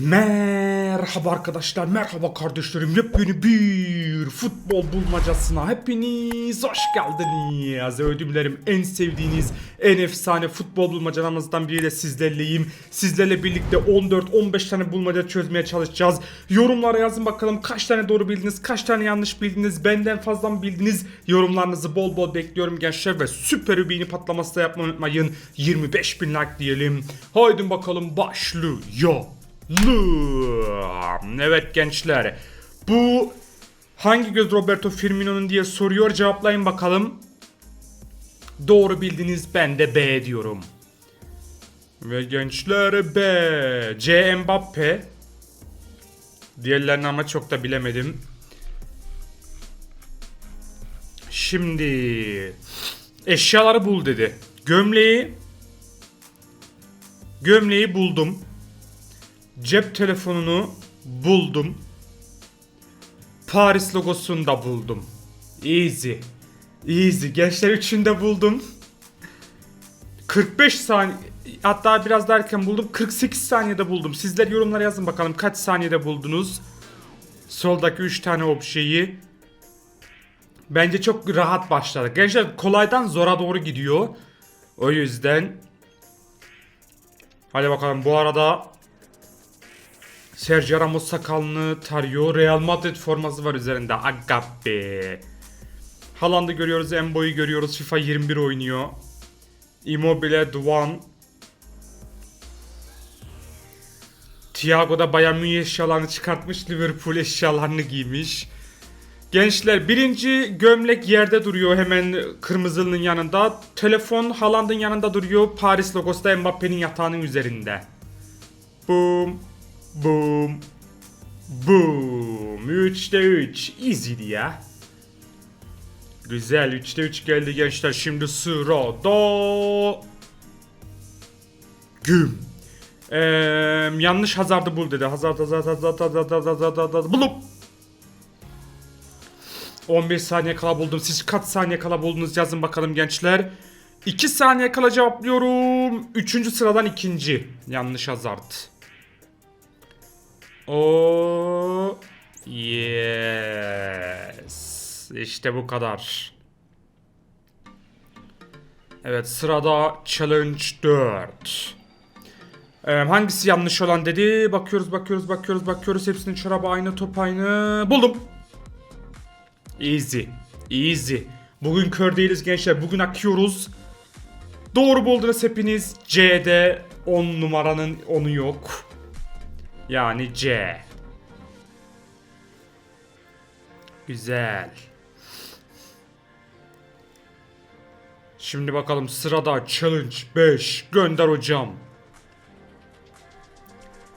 Merhaba arkadaşlar, merhaba kardeşlerim. Yepyeni bir futbol bulmacasına hepiniz hoş geldiniz. Ödümlerim en sevdiğiniz, en efsane futbol bulmacalarımızdan biriyle sizlerleyim. Sizlerle birlikte 14-15 tane bulmaca çözmeye çalışacağız. Yorumlara yazın bakalım kaç tane doğru bildiniz, kaç tane yanlış bildiniz, benden fazla mı bildiniz? Yorumlarınızı bol bol bekliyorum gençler ve süper bir patlaması da yapmayı unutmayın. 25 bin like diyelim. Haydi bakalım başlıyor. Evet gençler. Bu hangi göz Roberto Firmino'nun diye soruyor. Cevaplayın bakalım. Doğru bildiniz ben de B diyorum. Ve gençler B. C Mbappe. Diğerlerini ama çok da bilemedim. Şimdi eşyaları bul dedi. Gömleği Gömleği buldum. Cep telefonunu buldum. Paris logosunu da buldum. Easy. Easy. Gençler üçünü de buldum. 45 saniye hatta biraz daha erken buldum. 48 saniyede buldum. Sizler yorumlara yazın bakalım kaç saniyede buldunuz. Soldaki 3 tane objeyi. Bence çok rahat başladık. Gençler kolaydan zora doğru gidiyor. O yüzden Hadi bakalım bu arada Sergio Ramos sakalını tarıyor. Real Madrid forması var üzerinde. Agape. Haaland'ı görüyoruz. Embo'yu görüyoruz. FIFA 21 oynuyor. Immobile, Duan. Thiago da Bayern Münih eşyalarını çıkartmış. Liverpool eşyalarını giymiş. Gençler birinci gömlek yerde duruyor hemen kırmızının yanında. Telefon Haaland'ın yanında duruyor. Paris logosu da Mbappe'nin yatağının üzerinde. Boom. Boom. Boom. 3'te 3. Easy'di ya. Güzel 3'te 3 geldi gençler. Şimdi sırada. Güm. Ee, yanlış Hazard'ı bul dedi. Hazard, Hazard, Hazard, Hazard, Hazard, Hazard, Hazard. Bulup. 11 saniye kala buldum. Siz kaç saniye kala buldunuz yazın bakalım gençler. 2 saniye kala cevaplıyorum. 3. sıradan ikinci. Yanlış Hazard. O yes. İşte bu kadar. Evet sırada challenge 4. Ee, hangisi yanlış olan dedi. Bakıyoruz bakıyoruz bakıyoruz bakıyoruz. Hepsinin çorabı aynı top aynı. Buldum. Easy. Easy. Bugün kör değiliz gençler. Bugün akıyoruz. Doğru buldunuz hepiniz. C'de 10 numaranın 10'u yok. Yani C. Güzel. Şimdi bakalım sırada challenge 5. Gönder hocam.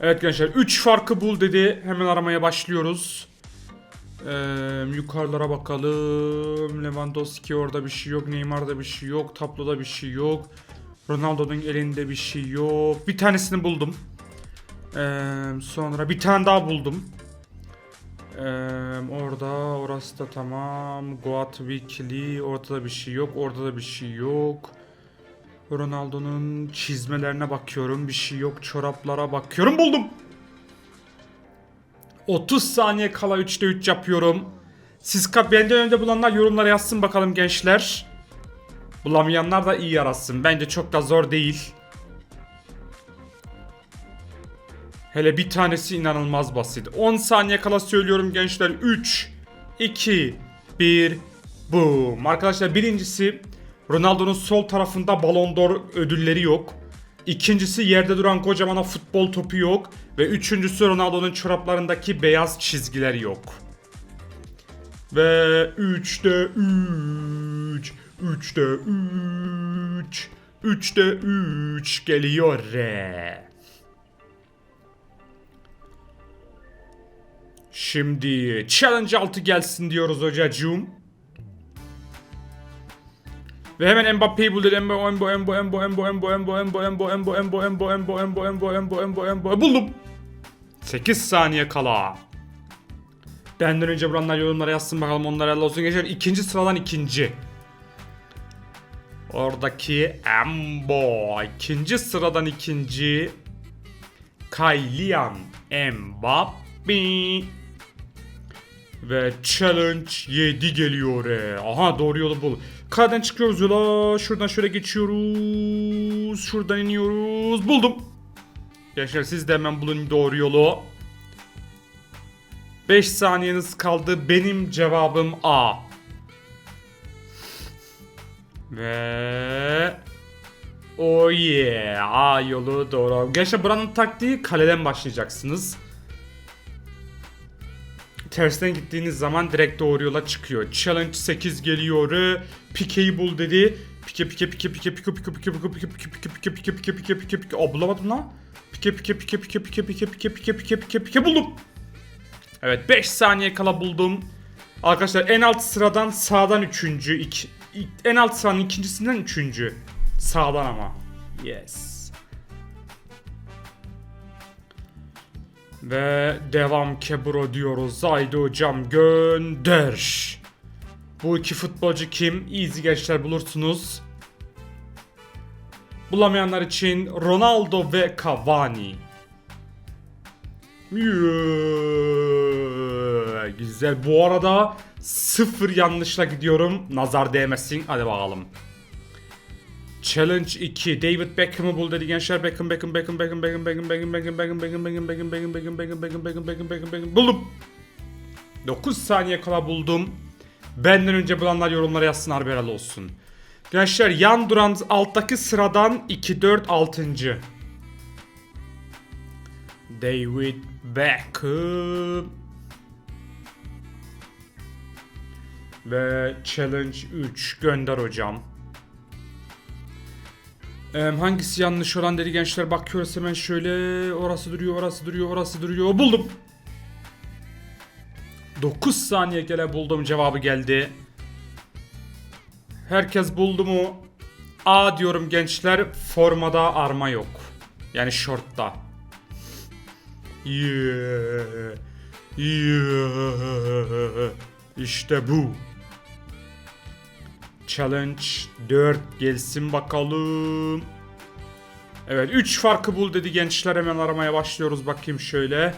Evet gençler 3 farkı bul dedi. Hemen aramaya başlıyoruz. Ee, yukarılara bakalım. Lewandowski orada bir şey yok. Neymar'da bir şey yok. Tabloda bir şey yok. Ronaldo'nun elinde bir şey yok. Bir tanesini buldum. Ee, sonra bir tane daha buldum. Ee, orada orası da tamam. Goat Weekly orada da bir şey yok. Orada da bir şey yok. Ronaldo'nun çizmelerine bakıyorum. Bir şey yok. Çoraplara bakıyorum. Buldum. 30 saniye kala 3'te 3 yapıyorum. Siz benden önce bulanlar yorumlara yazsın bakalım gençler. Bulamayanlar da iyi yarasın. Bence çok da zor değil. Hele bir tanesi inanılmaz basit. 10 saniye kala söylüyorum gençler. 3, 2, 1, boom. Arkadaşlar birincisi Ronaldo'nun sol tarafında Ballon d'Or ödülleri yok. İkincisi yerde duran kocaman futbol topu yok. Ve üçüncüsü Ronaldo'nun çoraplarındaki beyaz çizgiler yok. Ve 3'te 3, 3'te 3, 3'te 3 geliyor re. Şimdi challenge 6 gelsin diyoruz hocacığım. Ve hemen Mbappe'yi buldu. Embo, Embo, Embo, Embo, Embo, Embo, Embo, Embo, Embo, Embo, Embo, Embo, Embo, Embo, Embo, buldum. 8 saniye kala. Benden önce buranlar yorumlara yazsın bakalım onlar el olsun. Geçer ikinci sıradan ikinci. Oradaki Embo. ikinci sıradan ikinci. Kylian Mbappe. Ve challenge 7 geliyor. e. Aha doğru yolu bul. K'den çıkıyoruz yola. Şuradan şöyle geçiyoruz. Şuradan iniyoruz. Buldum. Gençler siz de hemen bulun doğru yolu. 5 saniyeniz kaldı. Benim cevabım A. Ve Oh yeah. A yolu doğru. Gençler buranın taktiği kaleden başlayacaksınız. Tersten gittiğiniz zaman direkt doğru yola çıkıyor. Challenge 8 geliyor. Pike'yi bul dedi. Pike pike pike pike pike pike pike pike pike pike pike pike pike pike pike pike Aa bulamadım lan. Pike pike pike pike pike pike pike pike pike pike pike buldum. Evet 5 saniye kala buldum. Arkadaşlar en alt sıradan sağdan üçüncü. Iki, en alt sıranın ikincisinden üçüncü. Sağdan ama. Yes. Ve devam Kebro diyoruz. Haydi hocam gönder. Bu iki futbolcu kim? Easy gençler bulursunuz. Bulamayanlar için Ronaldo ve Cavani. Yeah, Güzel. Bu arada sıfır yanlışla gidiyorum. Nazar değmesin. Hadi bakalım. Challenge 2. David Beckham'ı bul dedi gençler. Beckham, Beckham, Beckham, Beckham, Beckham, Beckham, Beckham, Beckham, Beckham, Beckham, Beckham, Beckham, Beckham, Beckham, Beckham, Beckham, Beckham, Beckham, Beckham, Beckham. Buldum. 9 saniye kala buldum. Benden önce bulanlar yorumlara yazsın helal olsun. Gençler yan duran alttaki sıradan 2, 4, 6. David Beckham. Ve challenge 3 gönder hocam. Hangisi yanlış olan dedi gençler bakıyoruz hemen şöyle orası duruyor orası duruyor orası duruyor buldum. 9 saniye gele buldum cevabı geldi. Herkes buldu mu? A diyorum gençler formada arma yok. Yani shortta. Yeah. Yeah. İşte bu. Challenge 4 gelsin bakalım. Evet 3 farkı bul dedi gençler hemen aramaya başlıyoruz bakayım şöyle.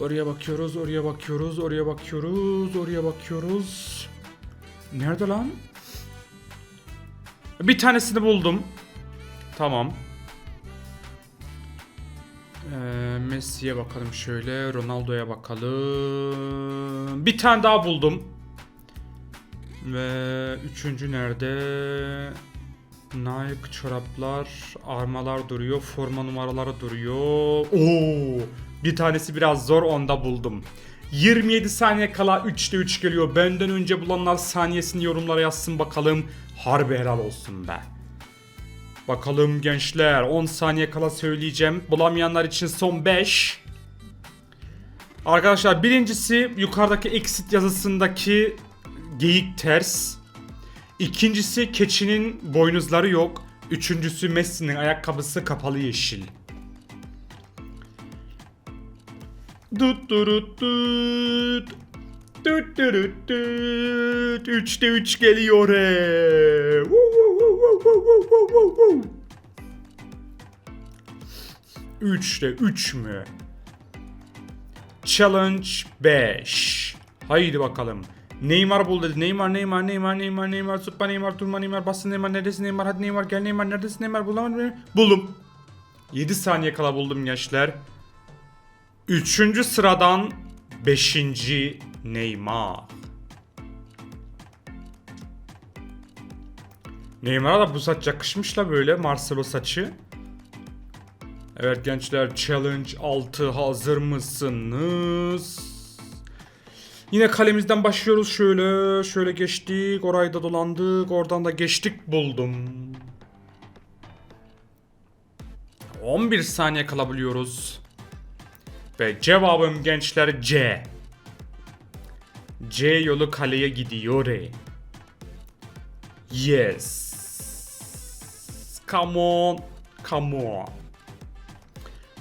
Oraya bakıyoruz, oraya bakıyoruz, oraya bakıyoruz, oraya bakıyoruz. Nerede lan? Bir tanesini buldum. Tamam. Ee, Messi'ye bakalım şöyle. Ronaldo'ya bakalım. Bir tane daha buldum. Ve üçüncü nerede? Nike çoraplar, armalar duruyor, forma numaraları duruyor. Oo! Bir tanesi biraz zor onda buldum. 27 saniye kala 3'te 3 geliyor. Benden önce bulanlar saniyesini yorumlara yazsın bakalım. Harbi helal olsun be. Bakalım gençler 10 saniye kala söyleyeceğim. Bulamayanlar için son 5. Arkadaşlar birincisi yukarıdaki exit yazısındaki geyik ters. İkincisi keçinin boynuzları yok. Üçüncüsü Messi'nin ayakkabısı kapalı yeşil. Dut durut dut. Dut durut dut. Üçte üç geliyor he. Üçte üç mü? Challenge 5. Haydi bakalım. Neymar bul dedi. Neymar, Neymar, Neymar, Neymar, Neymar, Süper Neymar, Durma Neymar, bastı Neymar, neredesin Neymar, hadi Neymar, gel Neymar, neredesin Neymar, bulamadım. Buldum. 7 saniye kala buldum gençler. Üçüncü sıradan beşinci Neymar. Neymar'a da bu saç yakışmış la böyle Marcelo saçı. Evet gençler challenge 6 hazır mısınız? Yine kalemizden başlıyoruz şöyle. Şöyle geçtik. Orayı da dolandık. Oradan da geçtik buldum. 11 saniye kalabiliyoruz. Ve cevabım gençler C. C yolu kaleye gidiyor. Yes. Come on. Come on.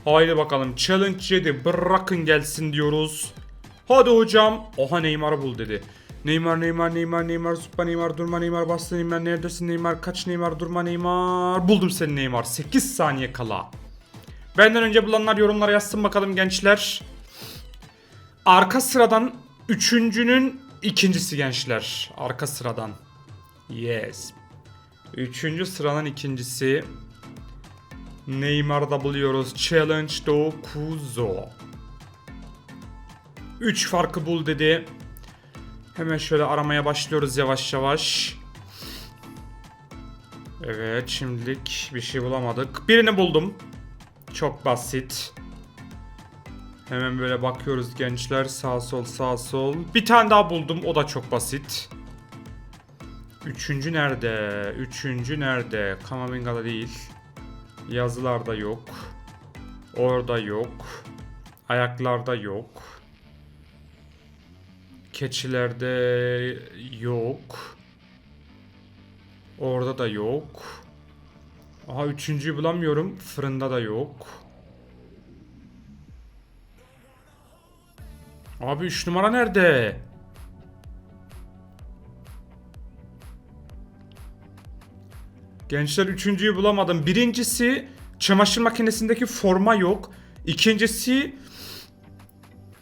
Haydi bakalım challenge 7 bırakın gelsin diyoruz. Hadi hocam. Oha Neymar'ı bul dedi. Neymar Neymar Neymar Neymar Süper Neymar durma Neymar bastı Neymar neredesin Neymar kaç Neymar durma Neymar buldum seni Neymar 8 saniye kala Benden önce bulanlar yorumlara yazsın bakalım gençler. Arka sıradan üçüncünün ikincisi gençler. Arka sıradan. Yes. Üçüncü sıranın ikincisi. Neymar'da buluyoruz. Challenge 9. 3 farkı bul dedi. Hemen şöyle aramaya başlıyoruz yavaş yavaş. Evet şimdilik bir şey bulamadık. Birini buldum. Çok basit. Hemen böyle bakıyoruz gençler. Sağ sol sağ sol. Bir tane daha buldum. O da çok basit. Üçüncü nerede? Üçüncü nerede? Kamabinga'da değil. Yazılarda yok. Orada yok. Ayaklarda yok. Keçilerde yok. Orada da yok. Aha üçüncüyü bulamıyorum. Fırında da yok. Abi 3 numara nerede? Gençler üçüncüyü bulamadım. Birincisi çamaşır makinesindeki forma yok. İkincisi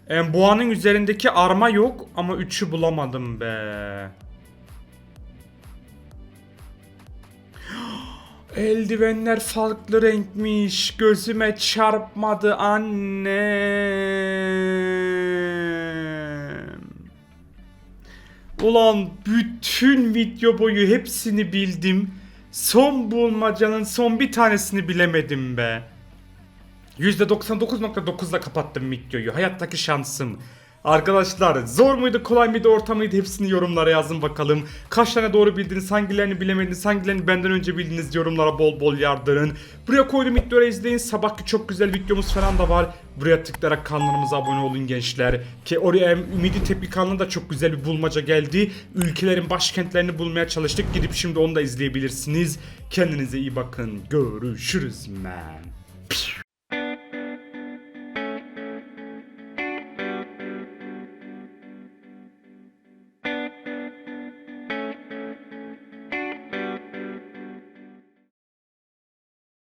em, boğanın üzerindeki arma yok ama üçü bulamadım be. Eldivenler farklı renkmiş. Gözüme çarpmadı annem. Ulan bütün video boyu hepsini bildim. Son bulmacanın son bir tanesini bilemedim be. %99.9'la kapattım videoyu. Hayattaki şansım. Arkadaşlar zor muydu kolay mıydı orta mıydı hepsini yorumlara yazın bakalım. Kaç tane doğru bildiniz hangilerini bilemediniz hangilerini benden önce bildiniz yorumlara bol bol yardırın. Buraya koydum videoları izleyin sabahki çok güzel videomuz falan da var. Buraya tıklayarak kanalımıza abone olun gençler. Ki oraya Ümidi Tepki kanalına da çok güzel bir bulmaca geldi. Ülkelerin başkentlerini bulmaya çalıştık. Gidip şimdi onu da izleyebilirsiniz. Kendinize iyi bakın. Görüşürüz man.